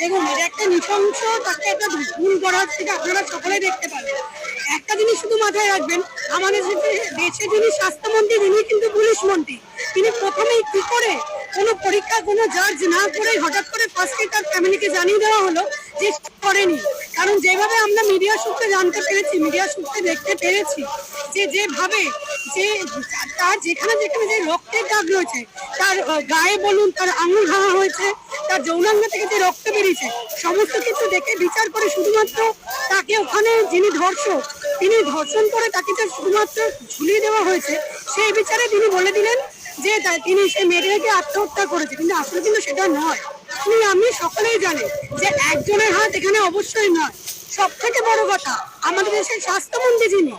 দেখুন, এটা একটা নৃশংস, তাকে একটা ভুল করা হচ্ছে আপনারা সকলে দেখতে পাবেন। একটা জিনিস শুধু মাথায় রাখবেন, আমাদের দেশে যিনি স্বাস্থ্যমন্ত্রী, তিনি কিন্তু পুলিশ মন্ত্রী। তিনি প্রথমেই কি করে কোনো পরীক্ষা, কোনো জাজ না করে হঠাৎ করে ফার্স্টে তার ফ্যামিলিকে জানিয়ে দেওয়া হলো যে করেনি। কারণ যেভাবে আমরা মিডিয়া সূত্রে জানতে পেরেছি মিডিয়া সূত্রে দেখতে পেরেছি যে যেভাবে যে তার যেখানে যেখানে যে রক্তের দাগ রয়েছে, তার গায়ে বলুন, তার আঙুল ভাঙা হয়েছে তার যৌনাঙ্গ থেকে যে রক্ত বেরিয়েছে, সমস্ত কিছু দেখে বিচার করে শুধুমাত্র তাকে ওখানে যিনি ধর্ষক, তিনি ধর্ষণ করে তাকে যে শুধুমাত্র ঝুলিয়ে দেওয়া হয়েছে, সেই বিচারে তিনি বলে দিলেন যে তিনি সেই মেয়েটাকে আত্মহত্যা করেছে। কিন্তু আসলে কিন্তু সেটা নয়। আপনি, আমি সকলেই জানি যে একজনের হাত এখানে অবশ্যই নয়। সব থেকে বড় কথা, আমাদের দেশের স্বাস্থ্যমন্ত্রী যিনি,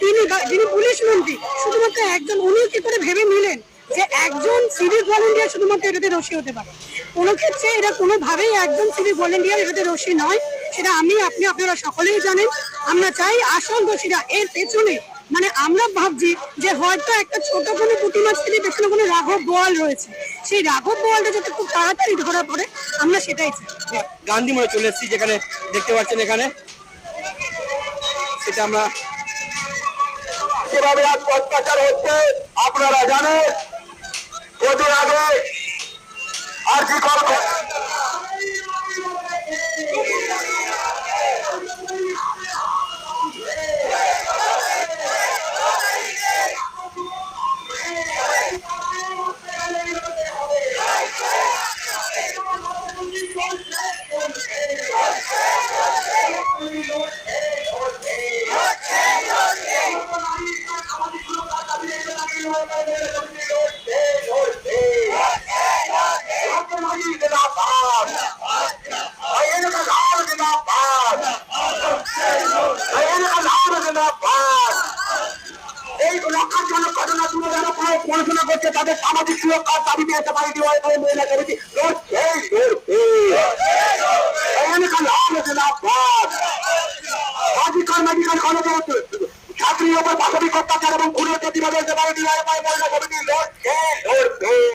তিনি যিনি পুলিশ মন্ত্রী, শুধুমাত্র একজন, উনি কি করে ভেবে নিলেন যে একজন সিভিক ভলেন্টিয়ার শুধুমাত্র এটাতে রশি হতে পারে? কোনো ক্ষেত্রে এটা কোনোভাবেই একজন সিভিক ভলেন্টিয়ার এটাতে রশি নয় সেটা আমি আপনি আপনারা সকলেই জানেন। আমরা চাই আসল দোষীরা এর পেছনে। মানে আমরা ভাবছি যে হয়তো একটা ছোট কোনো পুঁটি মাছ থেকে পেছনে কোনো রাঘব বোয়াল রয়েছে। সেই রাঘব বোয়ালটা যাতে খুব তাড়াতাড়ি ধরা পড়ে আমরা সেটাই চাই। গান্ধী মোড়ে চলে এসেছি যেখানে দেখতে পাচ্ছেন এখানে। সেটা আমরা কীভাবে আজ অত্যাচার হচ্ছে আপনারা জানেন। কদিন আগে আর কি কল পড়াশোনা করছে, তাদের সামাজিক সুরক্ষার দাবি মহিলা লড়ছে লড়ছে এলাকা লাভ জিন্দাবাদ সাজিকার মেডিকেল কলেজে ছাত্রীর উপর পাশবিক অত্যাচার এবং খুনের প্রতিবাদে মহিলা কমিটি লড়ছে লড়ছে